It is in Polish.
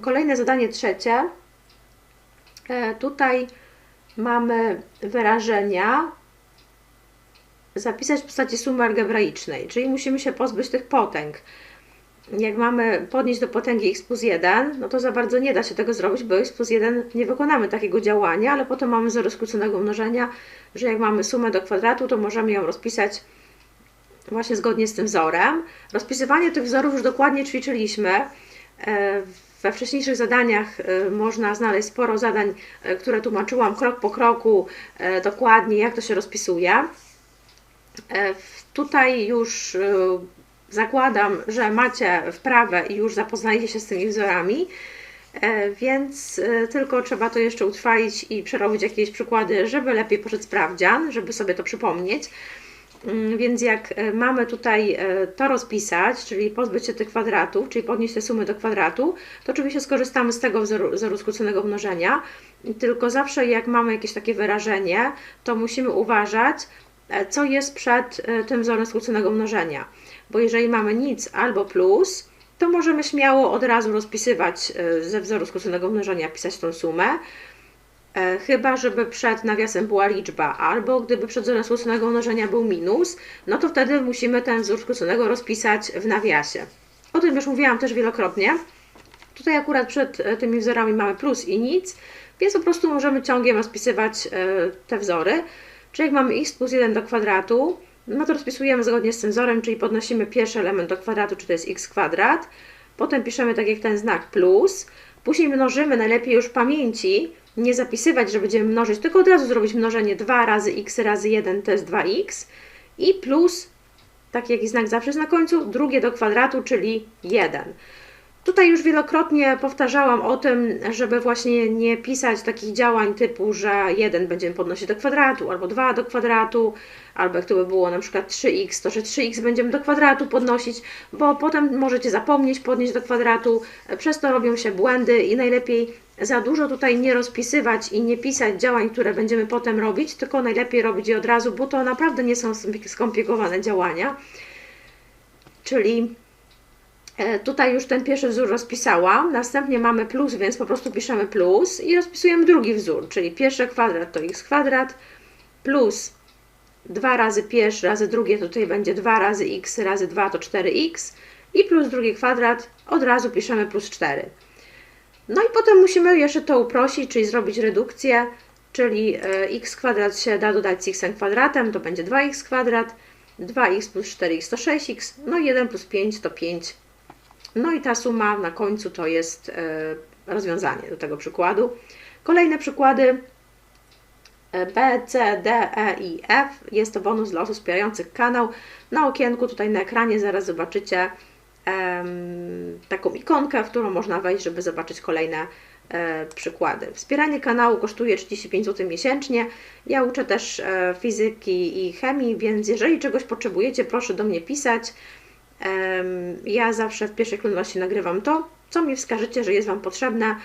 Kolejne zadanie trzecie. E, Tutaj mamy wyrażenia zapisać w postaci sumy algebraicznej, czyli musimy się pozbyć tych potęg. Jak mamy podnieść do potęgi x plus 1, no to za bardzo nie da się tego zrobić, bo x plus 1 nie wykonamy takiego działania, ale potem mamy wzór skróconego mnożenia, że jak mamy sumę do kwadratu, to możemy ją rozpisać właśnie zgodnie z tym wzorem. Rozpisywanie tych wzorów już dokładnie ćwiczyliśmy. E, We wcześniejszych zadaniach e, można znaleźć sporo zadań, e, które tłumaczyłam krok po kroku dokładnie, jak to się rozpisuje. Tutaj już zakładam, że macie wprawę i już zapoznajecie się z tymi wzorami, więc tylko trzeba to jeszcze utrwalić i przerobić jakieś przykłady, żeby lepiej poszedł sprawdzian, żeby sobie to przypomnieć. Mm, Więc jak e, mamy tutaj e, to rozpisać, czyli pozbyć się tych kwadratów, czyli podnieść te sumy do kwadratu, to oczywiście skorzystamy z tego wzoru, wzoru skróconego mnożenia. Tylko zawsze jak mamy jakieś takie wyrażenie, to musimy uważać, e, co jest przed tym wzorem skróconego mnożenia. Bo jeżeli mamy nic albo plus, to możemy śmiało od razu rozpisywać ze wzoru skróconego mnożenia, pisać tą sumę. E, Chyba, żeby przed nawiasem była liczba, albo gdyby przed wzorem skróconego mnożenia był minus, no to wtedy musimy ten wzór skróconego rozpisać w nawiasie. O tym już mówiłam też wielokrotnie. Tutaj akurat przed e, tymi wzorami mamy plus i nic, więc po prostu możemy ciągiem rozpisywać e, te wzory. Czyli jak mamy x plus 1 do kwadratu, no to rozpisujemy zgodnie z tym wzorem, czyli podnosimy pierwszy element do kwadratu, czy to jest x kwadrat. Potem piszemy tak jak ten znak plus. Później mnożymy, najlepiej już pamięci, nie zapisywać, że będziemy mnożyć, tylko od razu zrobić mnożenie 2 razy x razy 1 to jest 2x i plus, taki jaki znak zawsze jest na końcu, drugie do kwadratu, czyli 1. Tutaj już wielokrotnie powtarzałam o tym, żeby właśnie nie pisać takich działań typu, że 1 będziemy podnosić do kwadratu, albo 2 do kwadratu, albo jak to by było na przykład 3x, to że 3x będziemy do kwadratu podnosić, bo potem możecie zapomnieć podnieść do kwadratu, przez to robią się błędy i najlepiej za dużo tutaj nie rozpisywać i nie pisać działań, które będziemy potem robić, tylko najlepiej robić je od razu, bo to naprawdę nie są skomplikowane działania. Czyli Tutaj już ten pierwszy wzór rozpisałam, następnie mamy plus, więc po prostu piszemy plus i rozpisujemy drugi wzór, czyli pierwszy kwadrat to x kwadrat plus 2 razy pierwszy razy drugie, to tutaj będzie 2 razy x razy 2 to 4x i plus drugi kwadrat, od razu piszemy plus 4. No i potem musimy jeszcze to uprościć, czyli zrobić redukcję, czyli e, x kwadrat się da dodać z x kwadratem, to będzie 2x kwadrat, 2x plus 4x to 6x, no i 1 plus 5 to 5 no i ta suma na końcu to jest e, rozwiązanie do tego przykładu. Kolejne przykłady e, B, C, D, E i F. Jest to bonus dla osób wspierających kanał. Na okienku tutaj na ekranie zaraz zobaczycie em, taką ikonkę, w którą można wejść, żeby zobaczyć kolejne e, przykłady. Wspieranie kanału kosztuje 35 zł miesięcznie. Ja uczę też fizyki i chemii, więc jeżeli czegoś potrzebujecie, proszę do mnie pisać. Ja zawsze w pierwszej kolejności nagrywam to, co mi wskażecie, że jest Wam potrzebne.